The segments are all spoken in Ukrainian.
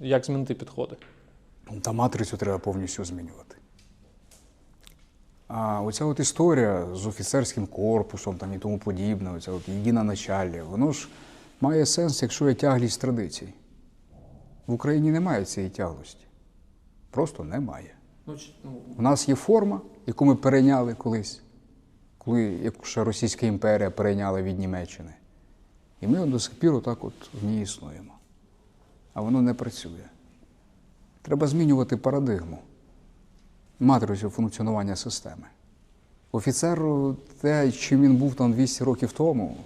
Як змінити підходи? Та матрицю треба повністю змінювати. А оця от історія з офіцерським корпусом там, і тому подібне, оця от єдине началля, воно ж має сенс, якщо є тяглість традицій. В Україні немає цієї тяглості. Просто немає. У нас є форма, яку ми перейняли колись, коли як ще Російська імперія перейняла від Німеччини. І ми до сих пір отак от в ній існуємо. А воно не працює. Треба змінювати парадигму, матрицю функціонування системи. Офіцер, те, чим він був там 200 років тому,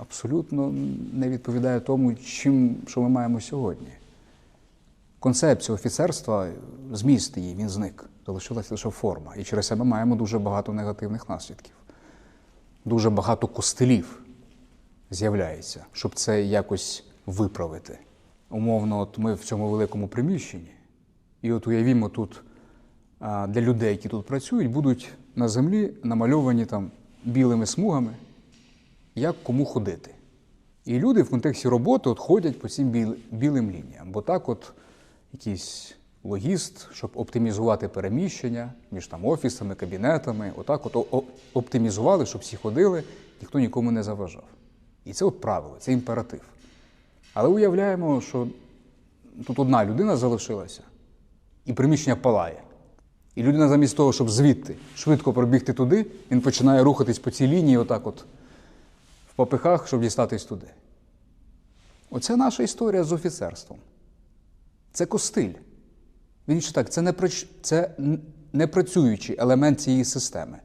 абсолютно не відповідає тому, чим, що ми маємо сьогодні. Концепція офіцерства, зміст її, він зник. Залишилася лише форма. І через себе маємо дуже багато негативних наслідків. Дуже багато костелів з'являється, щоб це якось виправити. Умовно, от ми в цьому великому приміщенні, і от уявімо, тут для людей, які тут працюють, будуть на землі намальовані там білими смугами, як кому ходити. І люди в контексті роботи от ходять по цим біл- білим лініям, бо так от якийсь логіст, щоб оптимізувати переміщення між там офісами, кабінетами, отак от оптимізували, щоб всі ходили, ніхто нікому не заважав. І це от правило, це імператив. Але уявляємо, що тут одна людина залишилася, і приміщення палає. І людина замість того, щоб звідти швидко пробігти туди, він починає рухатись по цій лінії, отак от в попихах, щоб дістатись туди. Оце наша історія з офіцерством. Це костиль. Він ще так, це не, це н- непрацюючий елемент цієї системи.